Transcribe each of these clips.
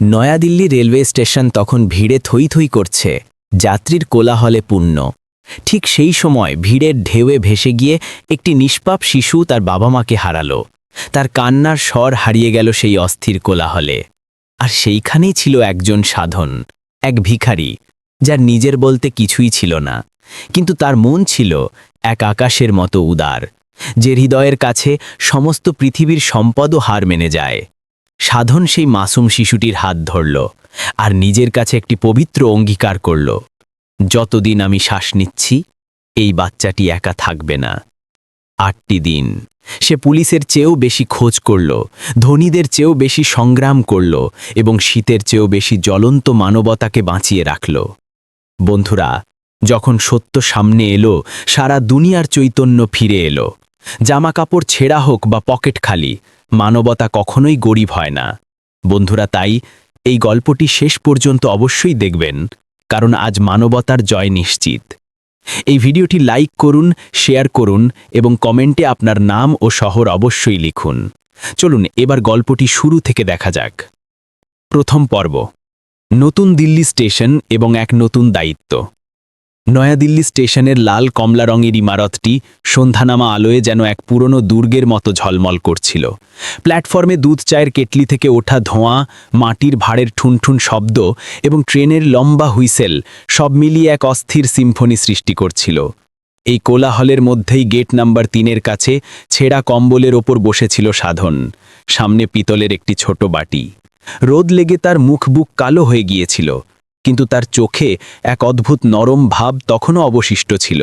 New Delhi railway station তখন ভিড়ে থই থই করছে। যাত্রীর কোলাহলে পূর্ণ। ঠিক সেই সময় ভিড়ের ঢেউয়ে ভেসে গিয়ে একটি নিষ্পাপ শিশু তার বাবা মাকে হারালো। তার কান্নার স্বর হারিয়ে গেল সেই অস্থির কোলাহলে। আর সেইখানেই ছিল একজন সাধন, এক ভিখারি, যার নিজের বলতে কিছুই ছিল না। কিন্তু তার মন ছিল এক আকাশের মতো উদার, যে হৃদয়ের কাছে সমস্ত পৃথিবীর সম্পদও হার মেনে যায়। সাধন সেই মাসুম শিশুটির হাত ধরল আর নিজের কাছে একটি পবিত্র অঙ্গীকার করল, যতদিন আমি শ্বাস নিচ্ছি, এই বাচ্চাটি একা থাকবে না। আটটি দিন সে পুলিশের চেয়েও বেশি খোঁজ করল, ধনীদের চেয়েও বেশি সংগ্রাম করল এবং শীতের চেয়েও বেশি জ্বলন্ত মানবতাকে বাঁচিয়ে রাখল। বন্ধুরা, যখন সত্য সামনে এলো, সারা দুনিয়ার চৈতন্য ফিরে এলো। জামা কাপড় ছেঁড়া হোক বা পকেট খালি, মানবতা কখনোই গরিব হয় না। বন্ধুরা, তাই এই গল্পটি শেষ পর্যন্ত অবশ্যই দেখবেন, কারণ আজ মানবতার জয় নিশ্চিত। এই ভিডিওটি লাইক করুন, শেয়ার করুন এবং কমেন্টে আপনার নাম ও শহর অবশ্যই লিখুন। চলুন, এবার গল্পটি শুরু থেকে দেখা যাক। প্রথম পর্ব। নতুন দিল্লি স্টেশন এবং এক নতুন দায়িত্ব। নয়াদিল্লি স্টেশনের লাল কমলা রঙের ইমারতটি সন্ধ্যানামা আলোয় যেন এক পুরনো দুর্গের মতো ঝলমল করছিল। প্ল্যাটফর্মে দুধ চায়ের কেটলি থেকে ওঠা ধোঁয়া, মাটির ভাড়ের ঠুনঠুন শব্দ এবং ট্রেনের লম্বা হুইসেল সব মিলিয়ে এক অস্থির সিম্ফনি সৃষ্টি করছিল। এই কোলাহলের মধ্যেই গেট নাম্বার তিনের কাছে ছেঁড়া কম্বলের ওপর বসেছিল সাধন, সামনে পিতলের একটি ছোট বাটি। রোদ লেগে তার মুখ বুক কালো হয়ে গিয়েছিল। কিন্তু তার চোখে এক অদ্ভুত নরম ভাব তখনও অবশিষ্ট ছিল।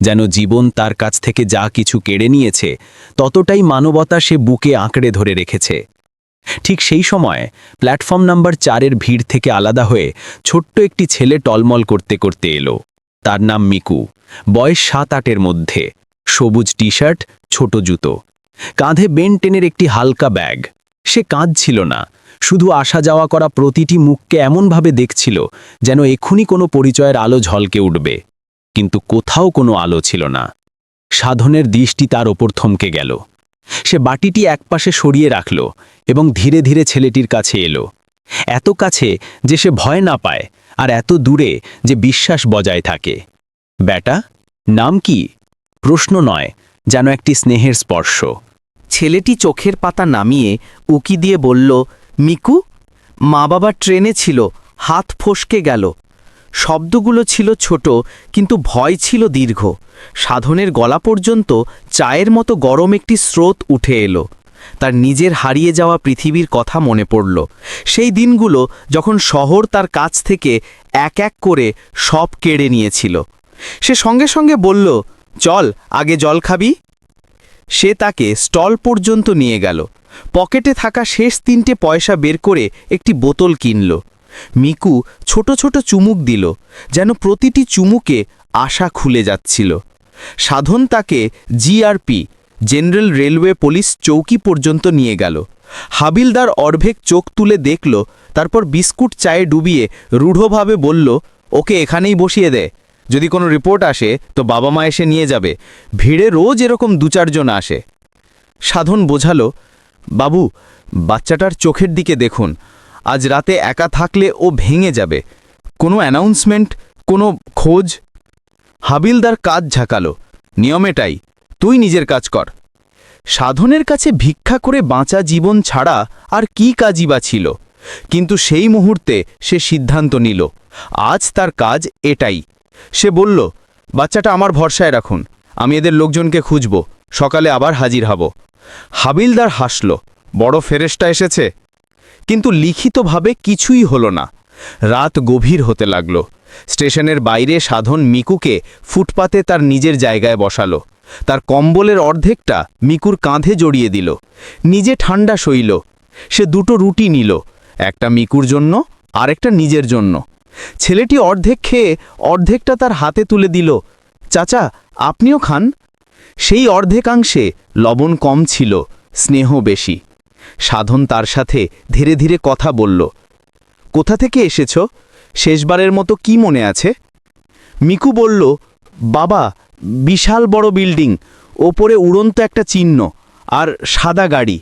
যেন জীবন তার কাছ থেকে যা কিছু কেড়ে নিয়েছে, ততটাই মানবতা সে বুকে আঁকড়ে ধরে রেখেছে। ঠিক সেই সময় প্ল্যাটফর্ম নাম্বার চারের ভিড় থেকে আলাদা হয়ে ছোট্ট একটি ছেলে টলমল করতে করতে এলো। তার নাম মিকু। বয়স সাত আটের মধ্যে। সবুজ টি শার্ট ছোট জুতো। কাঁধে বেন টেনের একটি হালকা ব্যাগ। সে কাঁদছিল না। শুধু আসা যাওয়া করা প্রতিটি মুখকে এমনভাবে দেখছিল যেন এক্ষুনি কোনো পরিচয়ের আলো ঝলকে উঠবে। কিন্তু কোথাও কোনো আলো ছিল না। সাধনের দৃষ্টি তার ওপর থমকে গেল। সে বাটিটি একপাশে সরিয়ে রাখল এবং ধীরে ধীরে ছেলেটির কাছে এলো। এত কাছে যে সে ভয় না পায় আর এত দূরে যে বিশ্বাস বজায় থাকে। ব্যাটা, নাম কি? প্রশ্ন নয়, যেন একটি স্নেহের স্পর্শ। ছেলেটি চোখের পাতা নামিয়ে উকি দিয়ে বলল মিকু মা বাবা ট্রেনে ছিল, হাত ফসকে গেল। শব্দগুলো ছিল ছোট, কিন্তু ভয় ছিল দীর্ঘ। সাধনের গলা পর্যন্ত চায়ের মতো গরম একটি স্রোত উঠে এলো। তার নিজের হারিয়ে যাওয়া পৃথিবীর কথা মনে পড়ল। সেই দিনগুলো যখন শহর তার কাছ থেকে এক এক করে সব কেড়ে নিয়েছিল। সে সঙ্গে সঙ্গে বলল, চল, আগে জল খাবি। সে তাকে স্টল পর্যন্ত নিয়ে গেল। পকেটে থাকা শেষ তিনটে পয়সা বের করে একটি বোতল কিনল। মিকু ছোট ছোট চুমুক দিল, যেন প্রতিটি চুমুকে আশা খুলে যাচ্ছিল। সাধন তাকে জিআরপি জেনারেল রেলওয়ে পুলিশ চৌকি পর্যন্ত নিয়ে গেল। হাবিলদার অর্ধেক চোখ তুলে দেখল, তারপর বিস্কুট চায়ে ডুবিয়ে রূঢ়ভাবে বলল, ওকে এখানেই বসিয়ে দে। যদি কোনো রিপোর্ট আসে, তো বাবা মা এসে নিয়ে যাবে। ভিড়ে রোজ এরকম দু চারজন আসে। সাধন বোঝালো বাবু, বাচ্চাটার চোখের দিকে দেখুন। আজ রাতে একা থাকলে ও ভেঙে যাবে। কোনো অ্যানাউন্সমেন্ট, কোনো খোঁজ? হাবিলদার কাজ ঝাঁকালো। নিয়মেটাই তুই নিজের কাজ কর। সাধনের কাছে ভিক্ষা করে বাঁচা জীবন ছাড়া আর কি কাজই বা ছিল? কিন্তু সেই মুহূর্তে সে সিদ্ধান্ত নিল। আজ তার কাজ এটাই। সে বলল, বাচ্চাটা আমার ভরসায় রাখুন। আমি এদের লোকজনকে খুঁজব। সকালে আবার হাজির হব। হাবিলদার হাসল, বড় ফেরেস্টা এসেছে? কিন্তু লিখিতভাবে কিছুই হলো না। রাত গভীর হতে লাগল। স্টেশনের বাইরে সাধন মিকুকে ফুটপাতে তার নিজের জায়গায় বসালো। তার কম্বলের অর্ধেকটা মিকুর কাঁধে জড়িয়ে দিল। নিজে ঠান্ডা সইল সে দুটো রুটি নিল, একটা মিকুর জন্য, আরেকটা নিজের জন্য। ছেলেটি অর্ধেক খেয়ে অর্ধেকটা তার হাতে তুলে দিল, চাচা, আপনিও খান? সেই অর্ধেকাংশে লবণ কম ছিল, স্নেহ বেশি। সাধন তার সাথে ধীরে ধীরে কথা বলল, কোথা থেকে এসেছ? শেষবারের মতো কি মনে আছে? মিকু বলল, বাবা, বিশাল বড় বিল্ডিং, ওপরে উড়ন্ত একটা চিহ্ন আর সাদা গাড়ি।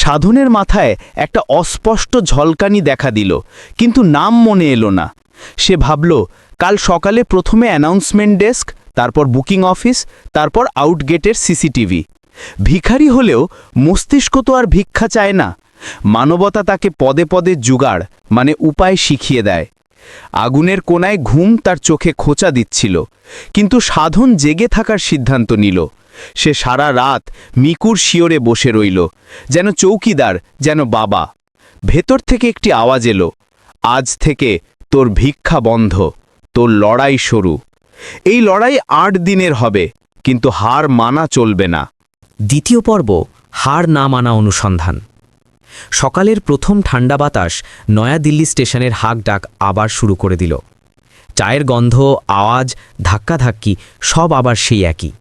সাধনের মাথায় একটা অস্পষ্ট ঝলকানি দেখা দিল, কিন্তু নাম মনে এলো না। সে ভাবল, কাল সকালে প্রথমে অ্যানাউন্সমেন্ট ডেস্ক তারপর বুকিং অফিস, তারপর আউটগেটের সিসিটিভি। ভিখারি হলেও মস্তিষ্ক তো আর ভিক্ষা চায় না। মানবতা তাকে পদে পদে জুগাড় মানে উপায় শিখিয়ে দেয়। আগুনের কোনায় ঘুম তার চোখে খোঁচা দিচ্ছিল, কিন্তু সাধন জেগে থাকার সিদ্ধান্ত নিল। সে সারা রাত মিকুর শিওরে বসে রইল, যেন চৌকিদার, যেন বাবা। ভেতর থেকে একটি আওয়াজ এলো, আজ থেকে তোর ভিক্ষা বন্ধ, তোর লড়াই শুরু। এই লড়াই আট দিনের হবে, কিন্তু হার মানা চলবে না। দ্বিতীয় পর্ব, হার না মানা অনুসন্ধান। সকালের প্রথম ঠান্ডা বাতাস নয়াদিল্লি স্টেশনের হাক ডাক আবার শুরু করে দিল। চায়ের গন্ধ, আওয়াজ, ধাক্কাধাক্কি, সব আবার সেই একই।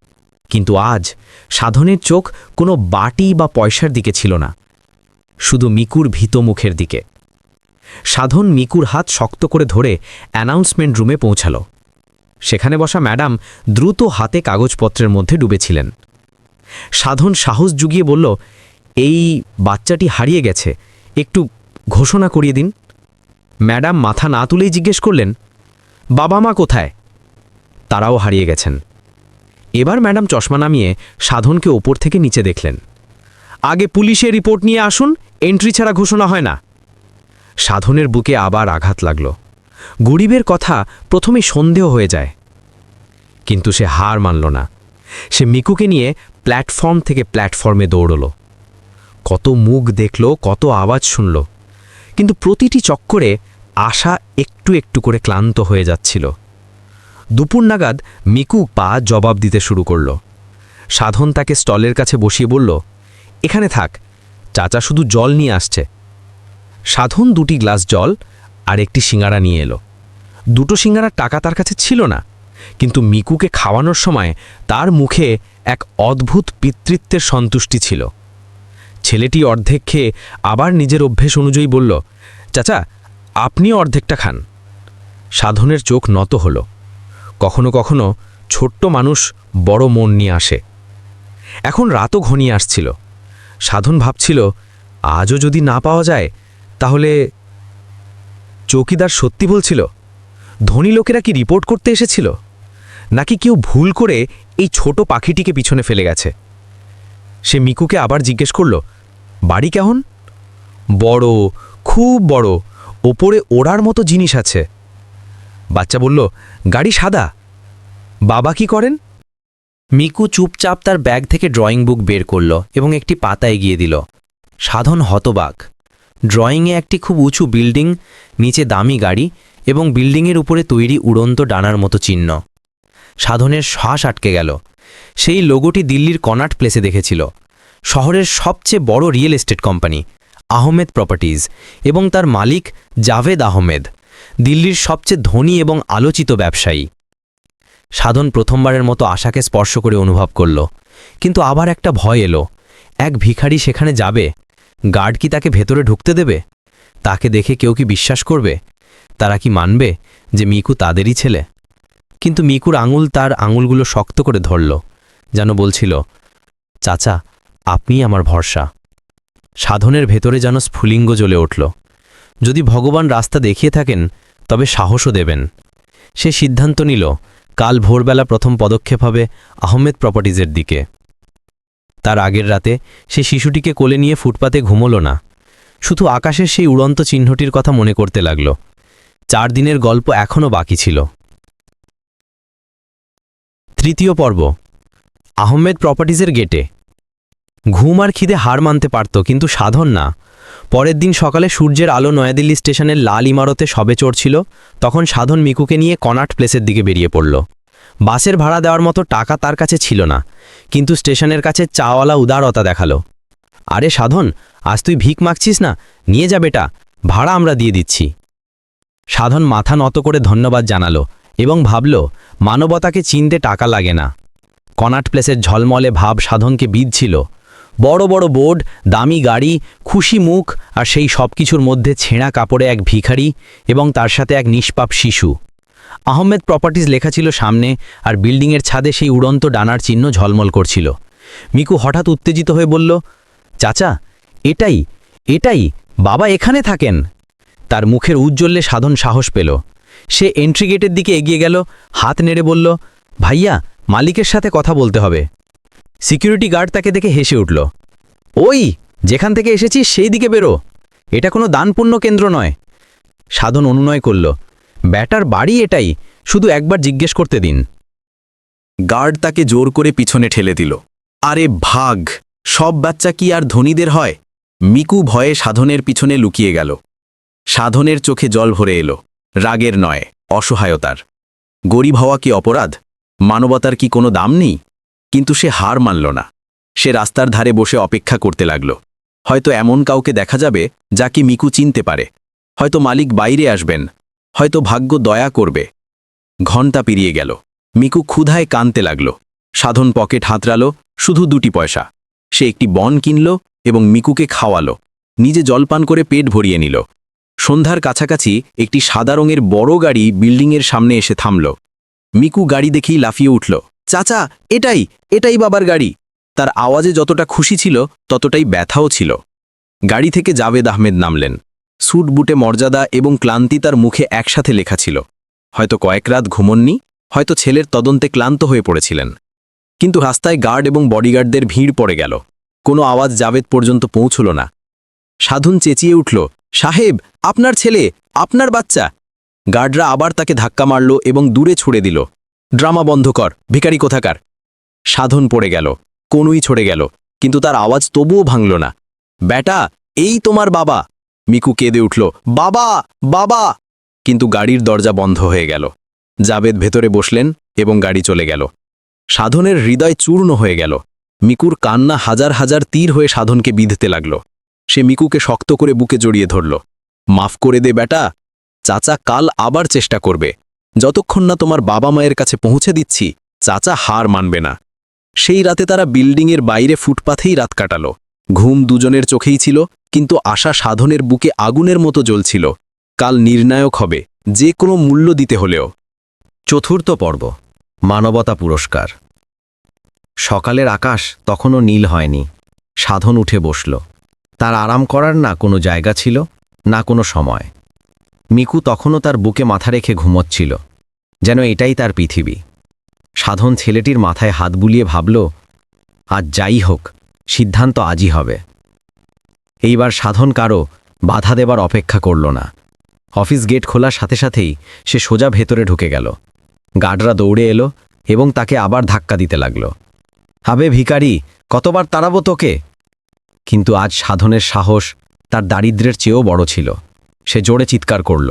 কিন্তু আজ সাধনের চোখ কোনো বাটি বা পয়সার দিকে ছিল না, শুধু মিকুর ভীত মুখের দিকে। সাধন মিকুর হাত শক্ত করে ধরে অ্যানাউন্সমেন্ট রুমে পৌঁছাল। সেখানে বসা ম্যাডাম দ্রুত হাতে কাগজপত্রের মধ্যে ডুবেছিলেন। সাধন সাহস জুগিয়ে বলল, এই বাচ্চাটি হারিয়ে গেছে, একটু ঘোষণা করিয়ে দিন। ম্যাডাম মাথা না তুলেই জিজ্ঞেস করলেন, বাবা মা কোথায়? তারাও হারিয়ে গেছেন। এবার ম্যাডাম চশমা নামিয়ে সাধনকে ওপর থেকে নিচে দেখলেন। আগে পুলিশে রিপোর্ট নিয়ে আসুন, এন্ট্রি ছাড়া ঘোষণা হয় না। সাধনের বুকে আবার আঘাত লাগল। গরিবের কথা প্রথমে সন্দেহ হয়ে যায়। কিন্তু সে হার মানল না। সে মিকুকে নিয়ে প্ল্যাটফর্ম থেকে প্ল্যাটফর্মে দৌড়ল। কত মুখ দেখল, কত আওয়াজ শুনল। কিন্তু প্রতিটি চক্করে আশা একটু একটু করে ক্লান্ত হয়ে যাচ্ছিল। দুপুর নাগাদ মিকু পা জবাব দিতে শুরু করল। সাধন তাকে স্টলের কাছে বসিয়ে বলল, এখানে থাক, চাচা শুধু জল নিয়ে আসছে। সাধন দুটি গ্লাস জল আর একটি সিঙ্গারা নিয়ে এলো। দুটো সিঙ্গারার টাকা তার কাছে ছিল না, কিন্তু মিকুকে খাওয়ানোর সময় তার মুখে এক অদ্ভুত পিতৃত্বের সন্তুষ্টি ছিল। ছেলেটি অর্ধেক খেয়ে আবার নিজের অভ্যেস অনুযায়ী বলল, চাচা, আপনি অর্ধেকটা খান। সাধনের চোখ নত হল। কখনো কখনো ছোট্ট মানুষ বড় মন নিয়ে আসে। এখন রাতও ঘনিয়ে আসছিল। সাধন ভাবছিল, আজও যদি না পাওয়া যায়, তাহলে চৌকিদার সত্যি বলছিল, ধনী লোকেরা কি রিপোর্ট করতে এসেছিল? নাকি কেউ ভুল করে এই ছোট পাখিটিকে পিছনে ফেলে গেছে? সে মিকুকে আবার জিজ্ঞেস করল, বাড়ি কেমন? বড়, খুব বড়, ওপরে ওড়ার মতো জিনিস আছে। বাচ্চা বলল, গাড়ি সাদা, বাবা কি করেন? মিকু চুপচাপ তার ব্যাগ থেকে ড্রয়িং বুক বের করল এবং একটি পাতা এগিয়ে দিল, সাধন হতবাক। ড্রয়িংয়ে একটি খুব উঁচু বিল্ডিং নিচে দামি গাড়ি এবং বিল্ডিংয়ের উপরে তৈরি উড়ন্ত ডানার মতো চিহ্ন। সাধনের শ্বাস আটকে গেল। সেই লোগোটি দিল্লির কনাট প্লেসে দেখেছিল। শহরের সবচেয়ে বড় real estate company Ahmed properties এবং তার মালিক জাভেদ আহমেদ দিল্লির সবচেয়ে ধনী এবং আলোচিত ব্যবসায়ী। সাধন প্রথমবারের মতো আশাকে স্পর্শ করে অনুভব করল, কিন্তু আবার একটা ভয় এলো। এক ভিখারি সেখানে যাবে? গার্ড কি তাকে ভেতরে ঢুকতে দেবে? তাকে দেখে কেউ কি বিশ্বাস করবে? তারা কি মানবে যে মিকু তাদেরই ছেলে? কিন্তু মিকুর আঙুল তার আঙুলগুলো শক্ত করে ধরল, যেন বলছিল, চাচা আপনি আমার ভরসা। সাধনের ভেতরে যেন স্ফুলিঙ্গ জ্বলে উঠল। যদি ভগবান রাস্তা দেখিয়ে থাকেন, তবে সাহসও দেবেন। সে সিদ্ধান্ত নিল, কাল ভোরবেলা প্রথম পদক্ষেপ হবে আহমেদ প্রপার্টিজের দিকে। তার আগের রাতে সে শিশুটিকে কোলে নিয়ে ফুটপাতে ঘুমল না। শুধু আকাশের সেই উড়ন্ত চিহ্নটির কথা মনে করতে লাগল। চার দিনের গল্প এখনও বাকি ছিল। তৃতীয় পর্ব। আহমেদ প্রপার্টিজের গেটে। ঘুম আর খিদে হার মানতে পারত, কিন্তু সাধন না। পরের দিন সকালে সূর্যের আলো নয়াদিল্লি স্টেশনের লাল ইমারতে সবে চড়ছিল, তখন সাধন মিকুকে নিয়ে কনাট প্লেসের দিকে বেরিয়ে পড়ল। বাসের ভাড়া দেওয়ার মতো টাকা তার কাছে ছিল না, কিন্তু স্টেশনের কাছে চাওয়ালা উদারতা দেখাল। আরে সাধন, আজ তুই ভিক মাগছিস না? নিয়ে যা বেটা, ভাড়া আমরা দিয়ে দিচ্ছি। সাধন মাথা নত করে ধন্যবাদ জানালো এবং ভাবল, মানবতাকে চিনতে টাকা লাগে না। কনাট প্লেসের ঝলমলে ভাব সাধনকে বিধছিল। বড় বড় বোর্ড, দামি গাড়ি, খুশি মুখ আর সেই সব কিছুর মধ্যে ছেঁড়া কাপড়ে এক ভিখারি এবং তার সাথে এক নিষ্পাপ শিশু। আহমেদ প্রপার্টিজ লেখা ছিল সামনে আর বিল্ডিংয়ের ছাদে সেই উড়ন্ত ডানার চিহ্ন ঝলমল করছিল। মিকু হঠাৎ উত্তেজিত হয়ে বলল, চাচা, এটাই এটাই, বাবা এখানে থাকেন। তার মুখের উজ্জ্বল্যে সাধন সাহস পেল। সে এন্ট্রি গেটের দিকে এগিয়ে গেল, হাত নেড়ে বলল, ভাইয়া, মালিকের সাথে কথা বলতে হবে। সিকিউরিটি গার্ড তাকে দেখে হেসে উঠল, ওই, যেখান থেকে এসেছিস সেই দিকে বেরো। এটা কোনো দানপুণ্য কেন্দ্র নয়। সাধন অনুনয় করল ব্যাটার বাড়ি এটাই, শুধু একবার জিজ্ঞেস করতে দিন। গার্ড তাকে জোর করে পিছনে ঠেলে দিল। আরে ভাগ, সব বাচ্চা কি আর ধনীদের হয়? মিকু ভয়ে সাধনের পিছনে লুকিয়ে গেল। সাধনের চোখে জল ভরে এলো। রাগের নয়, অসহায়তার। গরিব হওয়া কি অপরাধ? মানবতার কি কোনো দাম নেই? কিন্তু সে হার মানল না। সে রাস্তার ধারে বসে অপেক্ষা করতে লাগল। হয়তো এমন কাউকে দেখা যাবে, যাকে মিকু চিনতে পারে। হয়তো মালিক বাইরে আসবেন। হয়তো ভাগ্য দয়া করবে। ঘণ্টা পেরিয়ে গেল। মিকু ক্ষুধায় কানতে লাগল। সাধন পকেট হাতড়াল, শুধু দুটি পয়সা। সে একটি বন কিনল এবং মিকুকে খাওয়ালো। নিজে জলপান করে পেট ভরিয়ে নিল। সন্ধ্যার কাছাকাছি একটি সাদা রঙের বড় গাড়ি বিল্ডিংয়ের সামনে এসে থামল। মিকু গাড়ি দেখেই লাফিয়ে উঠল। চাচা, এটাই এটাই বাবার গাড়ি। তার আওয়াজে যতটা খুশি ছিল, ততটাই ব্যথাও ছিল। গাড়ি থেকে জাভেদ আহমেদ নামলেন। স্যুট, বুটে মর্যাদা এবং ক্লান্তি তার মুখে একসাথে লেখা ছিল। হয়তো কয়েক রাত ঘুমননি, হয়তো ছেলের তদন্তে ক্লান্ত হয়ে পড়েছিলেন। কিন্তু রাস্তায় গার্ড এবং বডিগার্ডদের ভিড় পড়ে গেল। কোনো আওয়াজ জাভেদ পর্যন্ত পৌঁছল না। সাধুন চেঁচিয়ে উঠল, সাহেব, আপনার ছেলে, আপনার বাচ্চা! গার্ডরা আবার তাকে ধাক্কা মারল এবং দূরে ছুড়ে দিল। ড্রামা বন্ধ কর, ভিখারি কোথাকার? সাধন পড়ে গেল, কোনুই ছড়ে গেল, কিন্তু তার আওয়াজ তবুও ভাঙল না। ব্যাটা, এই তোমার বাবা মিকু কেঁদে উঠল, বাবা বাবা! কিন্তু গাড়ির দরজা বন্ধ হয়ে গেল। জাবেদ ভেতরে বসলেন এবং গাড়ি চলে গেল। সাধনের হৃদয় চূর্ণ হয়ে গেল। মিকুর কান্না হাজার হাজার তীর হয়ে সাধনকে বিঁধতে লাগল। সে মিকুকে শক্ত করে বুকে জড়িয়ে ধরল, মাফ করে দে বেটা, চাচা কাল আবার চেষ্টা করবে। যতক্ষণ না তোমার বাবা মায়ের কাছে পৌঁছে দিচ্ছি, চাচা হার মানবে না। সেই রাতে তারা বিল্ডিংয়ের বাইরে ফুটপাথেই রাত কাটালো। ঘুম দুজনের চোখেই ছিল কিন্তু আশা সাধনের বুকে আগুনের মতো জ্বলছিল। কাল নির্ণায়ক হবে, যে কোনো মূল্য দিতে হলেও। চতুর্থ পর্ব, মানবতা পুরস্কার। সকালের আকাশ তখনও নীল হয়নি। সাধন উঠে বসল। তার আরাম করার না কোনো জায়গা ছিল, না কোনো সময়। মিকু তখনও তার বুকে মাথা রেখে ঘুমোচ্ছিল। যেন এটাই তার পৃথিবী। সাধন ছেলেটির মাথায় হাত বুলিয়ে ভাবল, আজ যাই হোক, সিদ্ধান্ত আজই হবে। এইবার সাধন কারও বাধা দেবার অপেক্ষা করল না। অফিস গেট খোলার সাথে সাথেই সে সোজা ভেতরে ঢুকে গেল। গার্ডরা দৌড়ে এলো এবং তাকে আবার ধাক্কা দিতে লাগল। হাবে ভিকারি কতবার তাড়াবো তোকে? কিন্তু আজ সাধনের সাহস তার দারিদ্র্যের চেয়েও বড় ছিল। সে জোরে চিৎকার করল,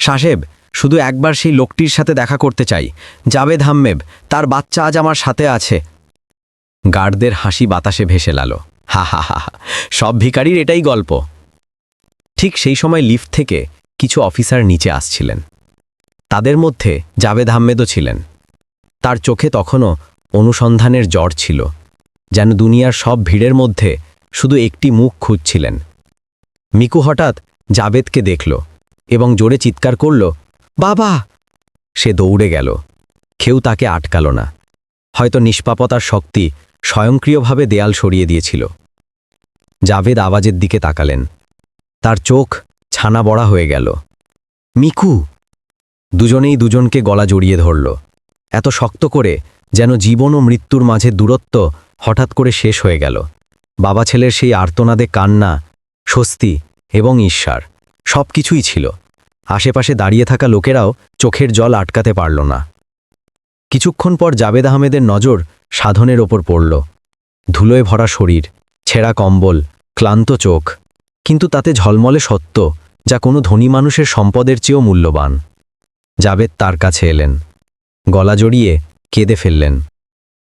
সাহেব, শুধু একবার সেই লোকটির সাথে দেখা করতে চাই। জাবেদ হাম্মেব তার বাচ্চা আজ আমার সাথে আছে। গার্ডদের হাসি বাতাসে ভেসে লাল। হা হা সব ভিকারির এটাই গল্প। ঠিক সেই সময় লিফট থেকে কিছু অফিসার নিচে আসছিলেন। তাদের মধ্যে জাভেদ আহমেদও ছিলেন। তার চোখে তখনও অনুসন্ধানের জ্বর ছিল, যেন দুনিয়ার সব ভিড়ের মধ্যে শুধু একটি মুখ খুঁজছিলেন। মিকু হঠাৎ জাবেদকে দেখল এবং জোরে চিৎকার করল, বাবা! সে দৌড়ে গেল। কেউ তাকে আটকাল না। হয়তো নিষ্পাপতার শক্তি স্বয়ংক্রিয়ভাবে দেয়াল সরিয়ে দিয়েছিল। জাভেদ আওয়াজের দিকে তাকালেন। তার চোখ ছানা বড়া হয়ে গেল। মিকু! দুজনেই দুজনকে গলা জড়িয়ে ধরল। এত শক্ত করে যেন জীবন ও মৃত্যুর মাঝে দূরত্ব হঠাৎ করে শেষ হয়ে গেল। বাবা ছেলের সেই আর্তনাদে কান্না, স্বস্তি এবং ঈশ্বর সব কিছুই ছিল। আশেপাশে দাঁড়িয়ে থাকা লোকেরাও চোখের জল আটকাতে পারল না। কিছুক্ষণ পর জাবেদ আহমেদের নজর সাধনের ওপর পড়ল। ধুলোয় ভরা শরীর, ছেঁড়া কম্বল, ক্লান্ত চোখ, কিন্তু তাতে ঝলমলে সত্য যা কোনো ধনী মানুষের সম্পদের চেয়েও মূল্যবান। জাবেদ তার কাছে এলেন। গলা জড়িয়ে কেঁদে ফেললেন।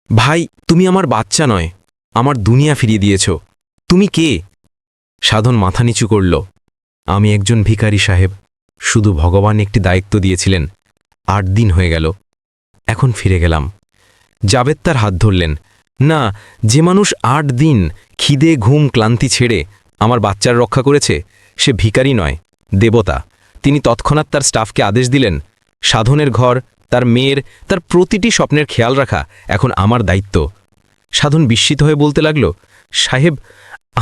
ভাই, তুমি আমার বাচ্চা নয়, আমার দুনিয়া ফিরিয়ে দিয়েছ। তুমি কে? সাধন মাথা নিচু করল। আমি একজন ভিখারি সাহেব, শুধু ভগবান একটি দায়িত্ব দিয়েছিলেন। আট দিন হয়ে গেল, এখন ফিরে গেলাম। জাবেদ তার হাত ধরলেন, না, যে মানুষ আট দিন খিদে, ঘুম, ক্লান্তি ছেড়ে আমার বাচ্চার রক্ষা করেছে, সে ভিখারি নয়, দেবতা। তিনি তৎক্ষণাৎ তার স্টাফকে আদেশ দিলেন, সাধনের ঘর, তার মেয়ের, তার প্রতিটি স্বপ্নের খেয়াল রাখা এখন আমার দায়িত্ব। সাধন বিস্মিত হয়ে বলতে লাগল, সাহেব,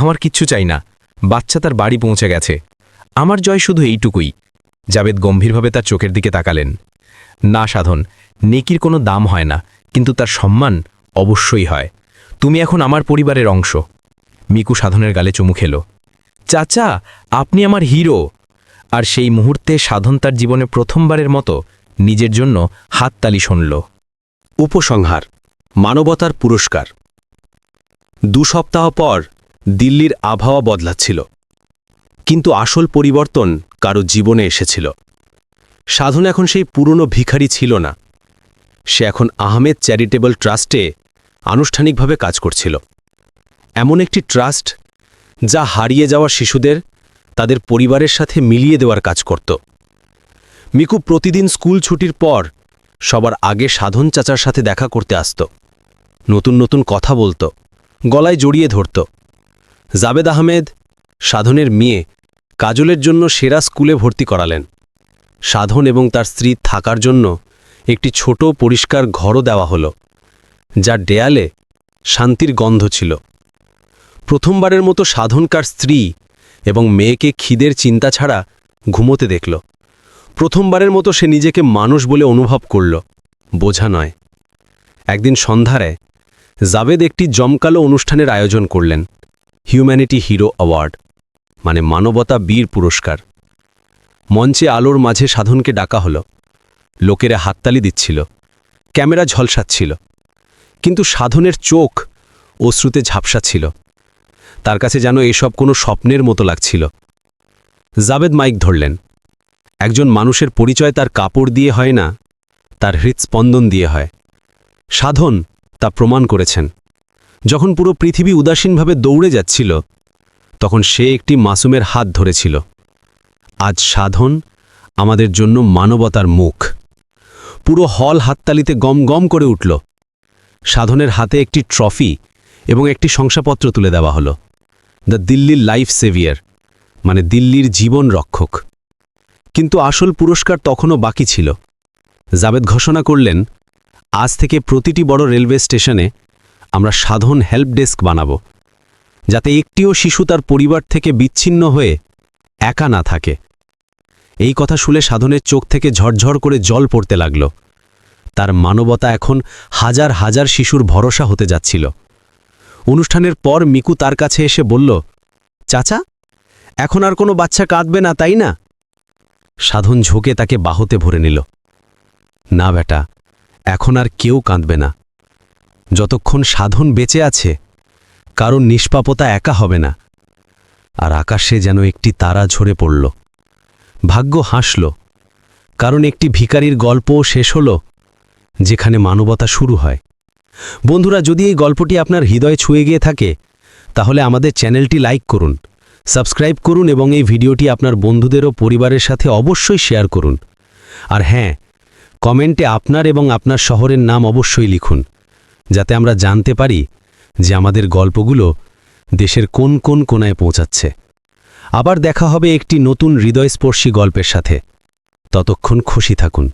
আমার কিচ্ছু চাই না, বাচ্চা তার বাড়ি পৌঁছে গেছে। আমার জয় শুধু এইটুকুই। জাবেদ গম্ভীরভাবে তার চোখের দিকে তাকালেন, না, সাধন, নেকির কোনো দাম হয় না। কিন্তু তার সম্মান অবশ্যই হয়। তুমি এখন আমার পরিবারের অংশ। মিকু সাধনের গালে চুমু খেল। চাচা, আপনি আমার হিরো। আর সেই মুহূর্তে সাধন তার জীবনে প্রথমবারের মতো নিজের জন্য হাততালি শুনল। উপসংহার, মানবতার পুরস্কার। দু সপ্তাহ পর দিল্লির আবহাওয়া বদলাচ্ছিল। কিন্তু আসল পরিবর্তন কারও জীবনে এসেছিল। সাধন এখন সেই পুরনো ভিখারি ছিল না। সে এখন আহমেদ চ্যারিটেবল ট্রাস্টে আনুষ্ঠানিকভাবে কাজ করছিল। এমন একটি ট্রাস্ট যা হারিয়ে যাওয়া শিশুদের তাদের পরিবারের সাথে মিলিয়ে দেওয়ার কাজ করত। মিকু প্রতিদিন স্কুল ছুটির পর সবার আগে সাধন চাচার সাথে দেখা করতে আসত। নতুন নতুন কথা বলত, গলায় জড়িয়ে ধরত। জাবেদ আহমেদ সাধনের মেয়ে কাজলের জন্য সেরা স্কুলে ভর্তি করালেন। সাধন এবং তার স্ত্রী থাকার জন্য একটি ছোট পরিষ্কার ঘরও দেওয়া হলো, যার দেয়ালে শান্তির গন্ধ ছিল। প্রথমবারের মতো সাধনকার স্ত্রী এবং মেয়েকে খিদের চিন্তা ছাড়া ঘুমোতে দেখল। প্রথমবারের মতো সে নিজেকে মানুষ বলে অনুভব করল, বোঝা নয়। একদিন সন্ধ্যায় জাবেদ একটি জমকালো অনুষ্ঠানের আয়োজন করলেন, হিউম্যানিটি হিরো অ্যাওয়ার্ড মানে মানবতা বীর পুরস্কার। মঞ্চে আলোর মাঝে সাধনকে ডাকা হলো। লোকেরা হাততালি দিচ্ছিল। ক্যামেরা ঝলসাচ্ছিল। কিন্তু সাধনের চোখ অশ্রুতে ঝাপসা ছিল। তার কাছে যেন এসব কোনো স্বপ্নের মতো লাগছিল। জাবেদ মাইক ধরলেন। একজন মানুষের পরিচয় তার কাপড় দিয়ে হয় না, তার হৃৎস্পন্দন দিয়ে হয়। সাধন তা প্রমাণ করেছেন। যখন পুরো পৃথিবী উদাসীনভাবে দৌড়ে যাচ্ছিল, তখন সে একটি মাসুমের হাত ধরেছিল। আজ সাধন আমাদের জন্য মানবতার মুখ। পুরো হল হাততালিতে গম গম করে উঠল। সাধনের হাতে একটি ট্রফি এবং একটি শংসাপত্র তুলে দেওয়া হলো। দ্য দিল্লির লাইফ সেভিয়ার মানে দিল্লির জীবন রক্ষক। কিন্তু আসল পুরস্কার তখনও বাকি ছিল। জাবেদ ঘোষণা করলেন, আজ থেকে প্রতিটি বড় রেলওয়ে স্টেশনে আমরা সাধন হেল্প ডেস্ক বানাব, যাতে একটিও শিশু তার পরিবার থেকে বিচ্ছিন্ন হয়ে একা না থাকে। এই কথা শুনে সাধনের চোখ থেকে ঝরঝর করে জল পড়তে লাগল। তার মানবতা এখন হাজার হাজার শিশুর ভরসা হতে যাচ্ছিল। অনুষ্ঠানের পর মিকু তার কাছে এসে বলল, চাচা, এখন আর কোনো বাচ্চা কাঁদবে না, তাই না? সাধন ঝোঁকে তাকে বাহতে ভরে নিল। না বেটা, এখন আর কেউ কাঁদবে না। যতক্ষণ সাধন বেঁচে আছে কারণ নিষ্পাপতা একা হবে না। আর আকাশে যেন একটি তারা ঝরে পড়ল। ভাগ্য হাসল। কারণ একটি ভিকারির গল্পও শেষ হল, যেখানে মানবতা শুরু হয়। বন্ধুরা, যদি এই গল্পটি আপনার হৃদয়ে ছুঁয়ে গিয়ে থাকে, তাহলে আমাদের চ্যানেলটি লাইক করুন, সাবস্ক্রাইব করুন এবং এই ভিডিওটি আপনার বন্ধুদের ও পরিবারের সাথে অবশ্যই শেয়ার করুন। আর হ্যাঁ কমেন্টে আপনার এবং আপনার শহরের নাম অবশ্যই লিখুন, যাতে আমরা জানতে পারি যে আমাদের গল্পগুলো দেশের কোন কোন কোনায় পৌঁছাচ্ছে। আবার দেখা হবে একটি নতুন হৃদয়স্পর্শী গল্পের সাথে। ততক্ষণ খুশি থাকুন।